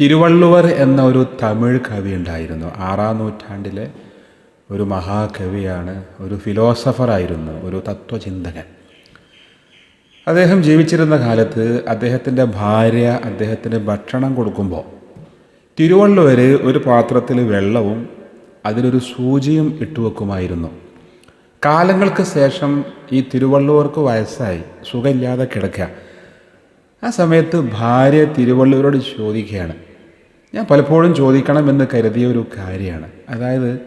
തിരുവള്ളുവർ എന്ന ഒരു തമിഴ് കവി ഉണ്ടായിരുന്നു. ആറാം നൂറ്റാണ്ടിലെ ഒരു മഹാകവിയാണ് ഒരു ഫിലോസഫറായിരുന്നു ഒരു തത്വചിന്തകൻ. അദ്ദേഹം ജീവിച്ചിരുന്ന കാലത്ത് അദ്ദേഹത്തിന്റെ ഭാര്യ അദ്ദേഹത്തിന് ഭക്ഷണം കൊടുക്കുമ്പോൾ തിരുവള്ളുവർ ഒരു പാത്രത്തിൽ വെള്ളവും അതിലൊരു സൂചിയും ഇട്ടു വെക്കുമായിരുന്നു. കാലങ്ങൾക്ക് ശേഷം ഈ തിരുവള്ളുവർക്ക് വയസ്സായി സുഖമില്ലാതെ കിടക്കുക. ആ സമയത്ത് ഭാര്യ തിരുവള്ളുവരോട് ചോദിക്കുകയാണ് ഞാൻ പലപ്പോഴും ചോദിക്കണമെന്ന് കരുതിയ ഒരു കാര്യമാണ്. അതായത്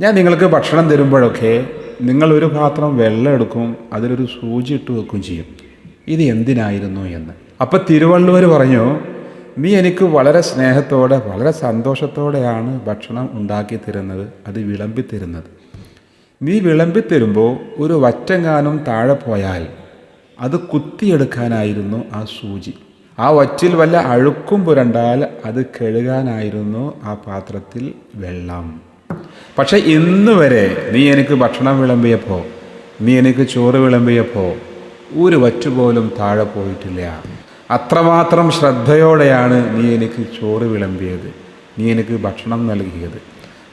ഞാൻ നിങ്ങൾക്ക് ഭക്ഷണം തരുമ്പോഴൊക്കെ നിങ്ങളൊരു പാത്രം വെള്ളം എടുക്കും അതിലൊരു സൂചി ഇട്ട് വെക്കുകയും ചെയ്യും. ഇത് എന്തിനായിരുന്നു എന്ന്. അപ്പം തിരുവള്ളുവർ പറഞ്ഞു നീ എനിക്ക് വളരെ സ്നേഹത്തോടെ വളരെ സന്തോഷത്തോടെയാണ് ഭക്ഷണം ഉണ്ടാക്കി തരുന്നത് അത് വിളമ്പി തരുന്നത്. നീ വിളമ്പി തരുമ്പോൾ ഒരു വറ്റങ്ങാനും താഴെ പോയാൽ അത് കുത്തിയെടുക്കാനായിരുന്നു ആ സൂചി. ആ വറ്റിൽ വല്ല അഴുക്കും പുരണ്ടാൽ അത് കഴുകാനായിരുന്നു ആ പാത്രത്തിൽ വെള്ളം. പക്ഷെ ഇന്ന് വരെ നീ എനിക്ക് ഭക്ഷണം വിളമ്പിയപ്പോൾ നീ എനിക്ക് ചോറ് വിളമ്പിയപ്പോൾ ഒരു വറ്റു പോലും താഴെ പോയിട്ടില്ല. അത്രമാത്രം ശ്രദ്ധയോടെയാണ് നീ എനിക്ക് ചോറ് വിളമ്പിയത് നീ എനിക്ക് ഭക്ഷണം നൽകിയത്.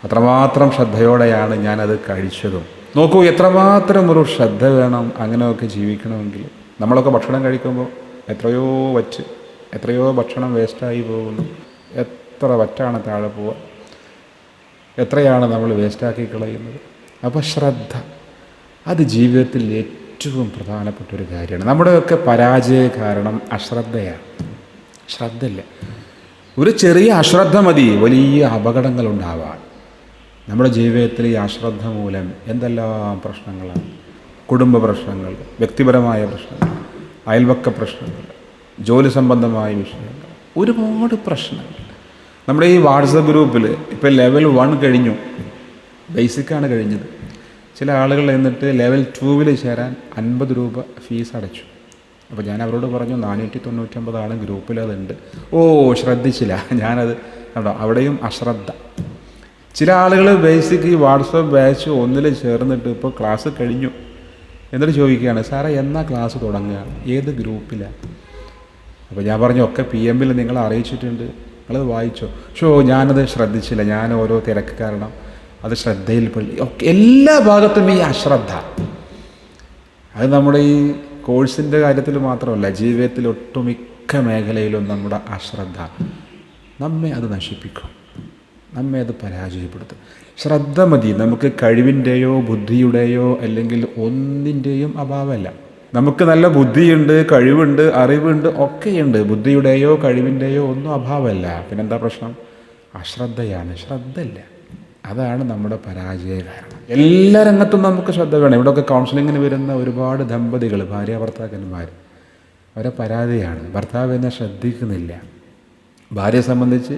അത്രമാത്രം ശ്രദ്ധയോടെയാണ് ഞാനത് കഴിച്ചതും. നോക്കൂ എത്രമാത്രം ഒരു ശ്രദ്ധ വേണം അങ്ങനെയൊക്കെ ജീവിക്കണമെങ്കിൽ. നമ്മളൊക്കെ ഭക്ഷണം കഴിക്കുമ്പോൾ എത്രയോ വറ്റ്. എത്രയോ ഭക്ഷണം വേസ്റ്റായി പോകുന്നു. എത്ര വറ്റാണ് താഴെ പോവുക. എത്രയാണ് നമ്മൾ വേസ്റ്റാക്കി കളയുന്നത്. അപ്പോൾ ശ്രദ്ധ. അത് ജീവിതത്തിൽ ഏറ്റവും പ്രധാനപ്പെട്ട ഒരു കാര്യമാണ്. നമ്മുടെയൊക്കെ പരാജയ കാരണം അശ്രദ്ധയാണ്. ശ്രദ്ധയില്ല. ഒരു ചെറിയ അശ്രദ്ധ മതി. വലിയ അപകടങ്ങൾ ഉണ്ടാവാൻ നമ്മുടെ ജീവിതത്തിൽ ഈ അശ്രദ്ധ മൂലം എന്തെല്ലാം പ്രശ്നങ്ങളാണ്? കുടുംബ പ്രശ്നങ്ങൾ വ്യക്തിപരമായ പ്രശ്നങ്ങൾ അയൽവക്ക പ്രശ്നങ്ങൾ. ജോലി സംബന്ധമായ വിഷയങ്ങൾ. ഒരുപാട് പ്രശ്നങ്ങൾ. നമ്മുടെ ഈ വാട്സപ്പ് ഗ്രൂപ്പിൽ ഇപ്പോൾ ലെവൽ വൺ കഴിഞ്ഞു. ബേസിക്കാണ് കഴിഞ്ഞത്. ചില ആളുകൾ എന്നിട്ട് ലെവൽ ടൂവിൽ ചേരാൻ അൻപത് രൂപ ഫീസ് അടച്ചു. അപ്പോൾ ഞാൻ അവരോട് പറഞ്ഞു നാനൂറ്റി തൊണ്ണൂറ്റമ്പതാണ് ഗ്രൂപ്പിൽ അതുണ്ട്. ഓ ശ്രദ്ധിച്ചില്ല. ഞാനത് കണ്ടോ അവിടെയും അശ്രദ്ധ. ചില ആളുകൾ ബേസിക് ഈ വാട്സപ്പ് ബാച്ച് ഒന്നിൽ ചേർന്നിട്ട് ഇപ്പോൾ ക്ലാസ് കഴിഞ്ഞു. എന്നിട്ട് ചോദിക്കുകയാണ് സാറേ എന്നാ ക്ലാസ് തുടങ്ങുക? ഏത് ഗ്രൂപ്പിലാണ് അപ്പോൾ ഞാൻ പറഞ്ഞു ഒക്കെ പി എമ്മിൽ നിങ്ങൾ അറിയിച്ചിട്ടുണ്ട്. നിങ്ങളത് വായിച്ചോ. ഷോ ഞാനത് ശ്രദ്ധിച്ചില്ല. ഞാൻ ഓരോ തിരക്ക് കാരണം അത് ശ്രദ്ധയിൽ പള്ളി ഒക്കെ എല്ലാ ഭാഗത്തും ഈ അശ്രദ്ധ. അത് നമ്മുടെ ഈ കോഴ്സിന്റെ കാര്യത്തിൽ മാത്രമല്ല ജീവിതത്തിൽ ഒട്ടുമിക്ക മേഖലയിലും നമ്മുടെ അശ്രദ്ധ നമ്മെ അത് നശിപ്പിക്കും. നമ്മെ അത് പരാജയപ്പെടുത്തും. ശ്രദ്ധ മതി. നമുക്ക് കഴിവിന്റെയോ ബുദ്ധിയുടെയോ അല്ലെങ്കിൽ ഒന്നിന്റെയും അഭാവമല്ല. നമുക്ക് നല്ല ബുദ്ധിയുണ്ട് കഴിവുണ്ട് അറിവുണ്ട് ഒക്കെയുണ്ട്. ബുദ്ധിയുടെയോ കഴിവിന്റെയോ ഒന്നും അഭാവമല്ല. പിന്നെന്താ പ്രശ്നം? അശ്രദ്ധയാണ്. ശ്രദ്ധയില്ല. അതാണ് നമ്മുടെ പരാജയ കാരണം. എല്ലാ രംഗത്തും നമുക്ക് ശ്രദ്ധ വേണം. ഇവിടെയൊക്കെ കൗൺസിലിങ്ങിന് വരുന്ന ഒരുപാട് ദമ്പതികൾ ഭാര്യ ഭർത്താക്കന്മാർ അവരെ പരാതിയാണ്. ഭർത്താവ് എന്നെ ശ്രദ്ധിക്കുന്നില്ല. ഭാര്യയെ സംബന്ധിച്ച്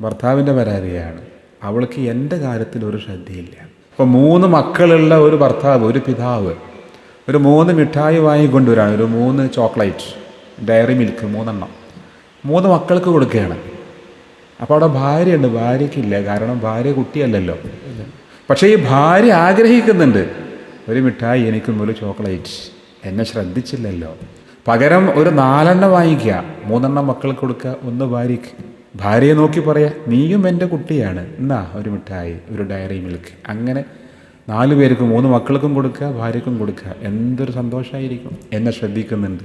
ഭർത്താവിന്റെ പരാതിയാണ്. അവൾക്ക് എന്റെ കാര്യത്തിൽ ഒരു ശ്രദ്ധയില്ല. ഇപ്പോൾ മൂന്ന് മക്കളുള്ള ഒരു ഭർത്താവ് ഒരു പിതാവ് ഒരു മൂന്ന് മിഠായി വാങ്ങിക്കൊണ്ടുവരാണ്. ഒരു മൂന്ന് ചോക്ലേറ്റ് ഡയറി മിൽക്ക് മൂന്നെണ്ണം. മൂന്ന് മക്കൾക്ക് കൊടുക്കുകയാണ്. അപ്പോൾ അവിടെ ഭാര്യയുണ്ട്. ഭാര്യയ്ക്കില്ല. കാരണം ഭാര്യ കുട്ടിയല്ലല്ലോ. പക്ഷേ ഈ ഭാര്യ ആഗ്രഹിക്കുന്നുണ്ട് ഒരു മിഠായി എനിക്കും ഒരു ചോക്ലേറ്റ്. എന്നെ ശ്രദ്ധിച്ചില്ലല്ലോ. പകരം ഒരു നാലെണ്ണം വാങ്ങിക്കുക. മൂന്നെണ്ണം മക്കൾക്ക് കൊടുക്കുക. ഒന്ന് ഭാര്യയ്ക്ക്. ഭാര്യയെ നോക്കി പറയാ നീയും എന്റെ കുട്ടിയാണ്. എന്നാ ഒരു മിഠായി ഒരു ഡയറി മിൽക്ക്. അങ്ങനെ നാല് പേർക്ക് മൂന്ന് മക്കൾക്കും കൊടുക്കുക ഭാര്യക്കും കൊടുക്കുക. എന്തൊരു സന്തോഷമായിരിക്കും എന്നെ ശ്രദ്ധിക്കുന്നുണ്ട്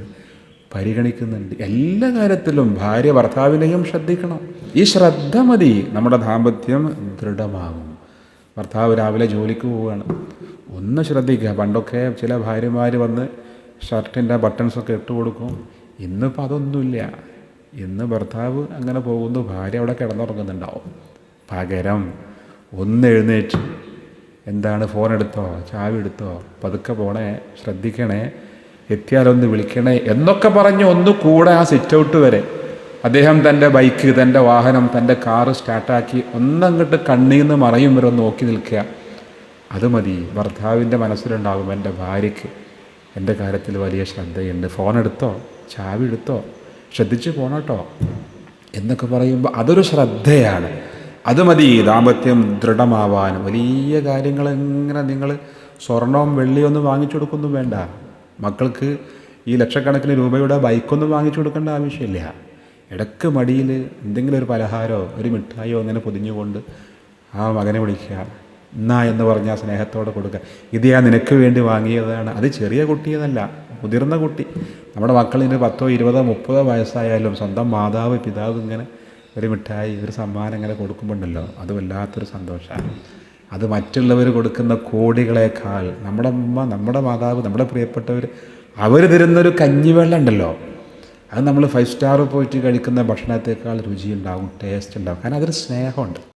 പരിഗണിക്കുന്നുണ്ട്. എല്ലാ കാര്യത്തിലും ഭാര്യ ഭർത്താവിനെയും ശ്രദ്ധിക്കണം. ഈ ശ്രദ്ധ മതി. നമ്മുടെ ദാമ്പത്യം ദൃഢമാകും. ഭർത്താവ് രാവിലെ ജോലിക്ക് പോവുകയാണ്. ഒന്ന് ശ്രദ്ധിക്കുക. പണ്ടൊക്കെ ചില ഭാര്യമാർ വന്ന് ഷർട്ടിന്റെ ബട്ടൺസൊക്കെ ഇട്ട് കൊടുക്കും. ഇന്നിപ്പോൾ അതൊന്നുമില്ല. ഇന്ന് ഭർത്താവ് അങ്ങനെ പോകുന്നു. ഭാര്യ അവിടെ കിടന്നുറങ്ങുന്നുണ്ടാവും. പകരം ഒന്ന് എഴുന്നേറ്റ് എന്താണ് ഫോൺ എടുത്തോ? ചാവി എടുത്തോ? പതുക്കെ പോണേ ശ്രദ്ധിക്കണേ എത്തിയാലൊന്ന് വിളിക്കണേ എന്നൊക്കെ പറഞ്ഞ് ഒന്ന് കൂടെ ആ സിറ്റ് ഔട്ട് വരെ. അദ്ദേഹം തന്റെ ബൈക്ക് തന്റെ വാഹനം തന്റെ കാറ് സ്റ്റാർട്ടാക്കി ഒന്നങ്ങോട്ട് കണ്ണിൽ നിന്ന് മറയും വരെ നോക്കി നിൽക്കുക. അത് മതി. ഭർത്താവിന്റെ മനസ്സിലുണ്ടാകും എന്റെ ഭാര്യയ്ക്ക്. എന്റെ കാര്യത്തിൽ വലിയ ശ്രദ്ധയുണ്ട്. ഫോൺ എടുത്തോ? ചാവി എടുത്തോ? ശ്രദ്ധിച്ച് പോണോട്ടോ? എന്നൊക്കെ പറയുമ്പോൾ അതൊരു ശ്രദ്ധയാണ്. അത് മതി. ദാമ്പത്യം ദൃഢമാവാനും വലിയ കാര്യങ്ങൾ എങ്ങനെ നിങ്ങൾ സ്വർണവും വെള്ളിയൊന്നും വാങ്ങിച്ചു കൊടുക്കൊന്നും വേണ്ട. മക്കൾക്ക് ഈ ലക്ഷക്കണക്കിന് രൂപയുടെ ബൈക്കൊന്നും വാങ്ങിച്ചു കൊടുക്കേണ്ട ആവശ്യമില്ല. ഇടയ്ക്ക് മടിയിൽ എന്തെങ്കിലും ഒരു പലഹാരമോ ഒരു മിഠായിയോ അങ്ങനെ പൊതിഞ്ഞുകൊണ്ട് ആ മകനെ വിളിക്കുക. എന്നാ എന്ന് പറഞ്ഞാൽ സ്നേഹത്തോടെ കൊടുക്കുക. ഇത് ഞാൻ നിനക്ക് വേണ്ടി വാങ്ങിയതാണ്. അത് ചെറിയ കുട്ടിയെന്നല്ല മുതിർന്ന കുട്ടി. നമ്മുടെ മക്കളിന് പത്തോ ഇരുപതോ മുപ്പതോ വയസ്സായാലും സ്വന്തം മാതാവ് പിതാവ് ഇങ്ങനെ ഒരു മിഠായി ഒരു സമ്മാനം ഇങ്ങനെ കൊടുക്കുമ്പോണ്ടല്ലോ അത് വല്ലാത്തൊരു സന്തോഷമാണ് അത് മറ്റുള്ളവർ കൊടുക്കുന്ന കോടികളേക്കാൾ നമ്മുടെ അമ്മ നമ്മുടെ മാതാവ് നമ്മുടെ പ്രിയപ്പെട്ടവർ അവർ തരുന്നൊരു കഞ്ഞിവെള്ളം ഉണ്ടല്ലോ അത് നമ്മൾ ഫൈവ് സ്റ്റാർ പോയിട്ട് കഴിക്കുന്ന ഭക്ഷണത്തേക്കാൾ രുചിയുണ്ടാവും ടേസ്റ്റ് ഉണ്ടാവും. കാരണം അതൊരു സ്നേഹമുണ്ട്.